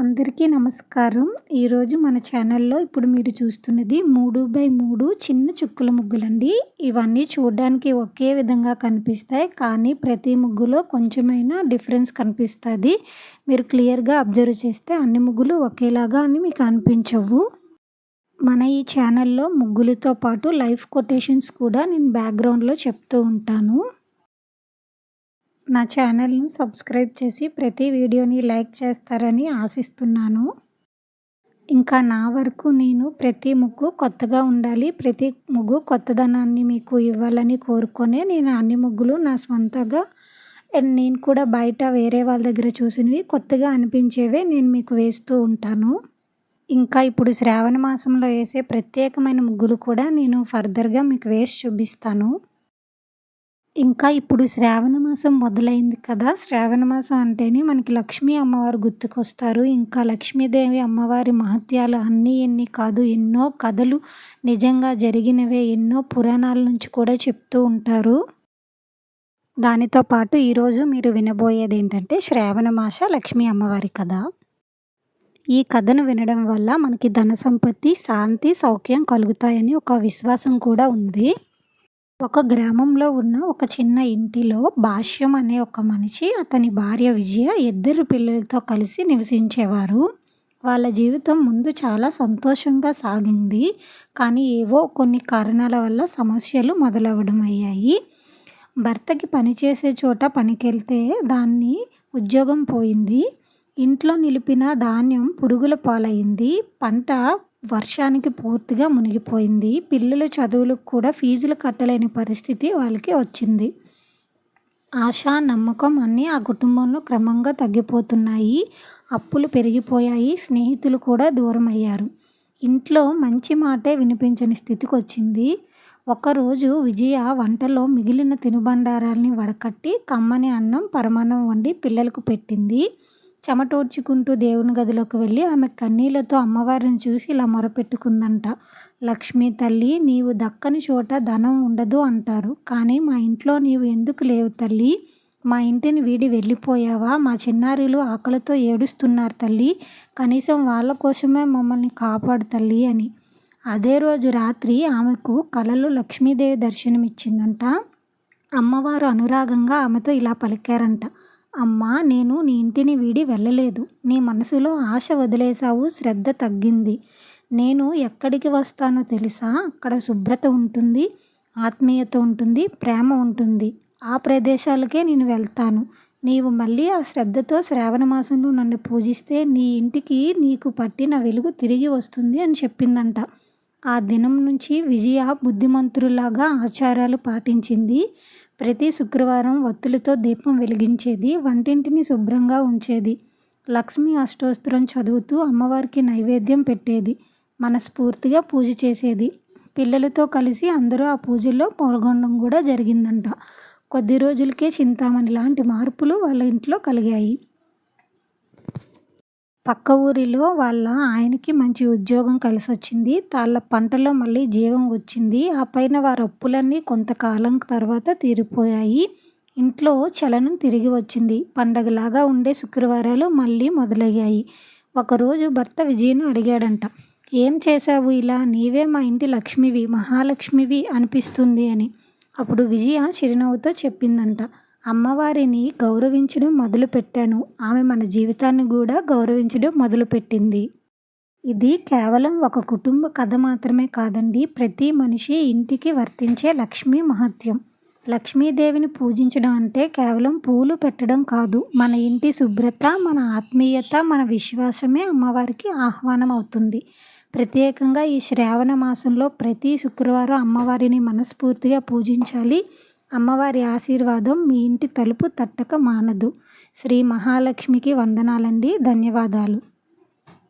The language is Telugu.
అందరికీ నమస్కారం. ఈరోజు మన ఛానల్లో ఇప్పుడు మీరు చూస్తున్నది మూడు బై మూడు చిన్న చుక్కల ముగ్గులండి. ఇవన్నీ చూడడానికి ఒకే విధంగా కనిపిస్తాయి. కానీ ప్రతి ముగ్గులో కొంచెమైనా డిఫరెన్స్ కనిపిస్తుంది. మీరు క్లియర్గా అబ్జర్వ్ చేస్తే అన్ని ముగ్గులు ఒకేలాగా అని మీకు అనిపించవు. మన ఈ ఛానల్లో ముగ్గులతో పాటు లైఫ్ కొటేషన్స్ కూడా నేను బ్యాక్గ్రౌండ్లో చెప్తూ ఉంటాను. నా ఛానల్ను సబ్స్క్రైబ్ చేసి ప్రతి వీడియోని లైక్ చేస్తారని ఆశిస్తున్నాను. ఇంకా నా వరకు నేను ప్రతి ముగ్గు కొత్తగా ఉండాలి ప్రతి ముగ్గు కొత్తదనాన్ని మీకు ఇవ్వాలని కోరుకొనే నేను అన్ని ముగ్గులు నా స్వంతగా నేను కూడా బయట వేరే వాళ్ళ దగ్గర చూసినవి కొత్తగా అనిపించేవే నేను మీకు వేస్తూ ఉంటాను. ఇంకా ఇప్పుడు శ్రావణ మాసంలో వేసే ప్రత్యేకమైన ముగ్గులు కూడా నేను ఫర్దర్గా మీకు వేసి చూపిస్తాను. ఇంకా ఇప్పుడు శ్రావణ మాసం మొదలైంది కదా. శ్రావణ మాసం అంటేనే మనకి లక్ష్మీ అమ్మవారు గుర్తుకొస్తారు. ఇంకా లక్ష్మీదేవి అమ్మవారి మహత్యాలు అన్నీ ఎన్ని కాదు ఎన్నో కథలు నిజంగా జరిగినవే ఎన్నో పురాణాల నుంచి కూడా చెప్తూ ఉంటారు. దానితో పాటు ఈరోజు మీరు వినబోయేది ఏంటంటే శ్రావణ మాస లక్ష్మీ అమ్మవారి కథ. ఈ కథను వినడం వల్ల మనకి ధన సంపత్తి శాంతి సౌఖ్యం కలుగుతాయని ఒక విశ్వాసం కూడా ఉంది. ఒక గ్రామంలో ఉన్న ఒక చిన్న ఇంటిలో భాష్యం అనే ఒక మనిషి అతని భార్య విజయ ఇద్దరు పిల్లలతో కలిసి నివసించేవారు. వాళ్ళ జీవితం ముందు చాలా సంతోషంగా సాగింది. కానీ ఏవో కొన్ని కారణాల వల్ల సమస్యలు మొదలవడం అయ్యాయి భర్తకి పనిచేసే చోట పనికెళ్తే దాన్ని ఉద్యోగం పోయింది. ఇంట్లో నిలిపిన ధాన్యం పురుగుల పాలైంది. పంట వర్షానికి పూర్తిగా మునిగిపోయింది. పిల్లల చదువులకు కూడా ఫీజులు కట్టలేని పరిస్థితి వాళ్ళకి వచ్చింది. ఆశ నమ్మకం అన్నీ ఆ కుటుంబంలో క్రమంగా తగ్గిపోతున్నాయి. అప్పులు పెరిగిపోయాయి. స్నేహితులు కూడా దూరం అయ్యారు ఇంట్లో మంచి మాటే వినిపించని స్థితికి వచ్చింది. ఒకరోజు విజయ వంటలో మిగిలిన తినుబండారాల్ని వడకట్టి కమ్మని అన్నం పరమాన్నం వండి పిల్లలకు పెట్టింది. చెమటోడ్చుకుంటూ దేవుని గదిలోకి వెళ్ళి ఆమె కన్నీళ్ళతో అమ్మవారిని చూసి ఇలా మొరపెట్టుకుందంట. లక్ష్మీ తల్లి నీవు దక్కని చోట ధనం ఉండదు అంటారు. కానీ మా ఇంట్లో నీవు ఎందుకు లేవు తల్లి? మా ఇంటిని వీడి వెళ్ళిపోయావా? మా చిన్నారులు ఆకలితో ఏడుస్తున్నారు తల్లి. కనీసం వాళ్ళ కోసమే మమ్మల్ని కాపాడు తల్లి అని. అదే రోజు రాత్రి ఆమెకు కలలో లక్ష్మీదేవి దర్శనమిచ్చిందంట. అమ్మవారు అనురాగంగా ఆమెతో ఇలా పలికారంట. అమ్మా నేను నీ ఇంటిని వీడి వెళ్ళలేదు. నీ మనసులో ఆశ వదిలేశావు. శ్రద్ధ తగ్గింది. నేను ఎక్కడికి వస్తానో తెలుసా? అక్కడ శుభ్రత ఉంటుంది ఆత్మీయత ఉంటుంది ప్రేమ ఉంటుంది. ఆ ప్రదేశాలకే నేను వెళ్తాను. నీవు మళ్ళీ ఆ శ్రద్ధతో శ్రావణ మాసంలో నన్ను పూజిస్తే నీ ఇంటికి నీకు పట్టిన వెలుగు తిరిగి వస్తుంది అని చెప్పిందంట. ఆ దినం నుంచి విజయ బుద్ధిమంతులాగా ఆచారాలు పాటించింది. ప్రతి శుక్రవారం ఒత్తులతో దీపం వెలిగించేది వంటింటిని శుభ్రంగా ఉంచేది. లక్ష్మీ అష్టోస్త్రం చదువుతూ అమ్మవారికి నైవేద్యం పెట్టేది మనస్ఫూర్తిగా పూజ చేసేది. పిల్లలతో కలిసి అందరూ ఆ పూజల్లో పాల్గొనడం కూడా జరిగిందంట. కొద్ది రోజులకే చింతామణి లాంటి మార్పులు వాళ్ళ ఇంట్లో కలిగాయి. పక్క ఊరిలో వాళ్ళ ఆయనకి మంచి ఉద్యోగం కలిసి వచ్చింది వాళ్ళ పంటలో మళ్ళీ జీవం వచ్చింది. ఆ పైన వారి అప్పులన్నీ కొంతకాలం తర్వాత తీరిపోయాయి. ఇంట్లో చలనం తిరిగి వచ్చింది. పండగలాగా ఉండే శుక్రవారాలు మళ్ళీ మొదలయ్యాయి. ఒకరోజు భర్త విజయను అడిగాడంట ఏం చేశావు ఇలా? నీవే మా ఇంటి లక్ష్మివి మహాలక్ష్మివి అనిపిస్తుంది అని. అప్పుడు విజయ చిరునవ్వుతో చెప్పిందంట అమ్మవారిని గౌరవించడం మొదలుపెట్టాను. ఆమె మన జీవితాన్ని కూడా గౌరవించడం మొదలుపెట్టింది. ఇది కేవలం ఒక కుటుంబ కథ మాత్రమే కాదండి. ప్రతి మనిషి ఇంటికి వర్తించే లక్ష్మీ మహత్యం. లక్ష్మీదేవిని పూజించడం అంటే కేవలం పూలు పెట్టడం కాదు. మన ఇంటి శుభ్రత మన ఆత్మీయత మన విశ్వాసమే అమ్మవారికి ఆహ్వానం అవుతుంది ప్రత్యేకంగా ఈ శ్రావణ మాసంలో ప్రతి శుక్రవారం అమ్మవారిని మనస్ఫూర్తిగా పూజించాలి. అమ్మవారి ఆశీర్వాదం మీ ఇంటి తలుపు తట్టక మానదు. శ్రీ మహాలక్ష్మికి వందనాలండి. ధన్యవాదాలు.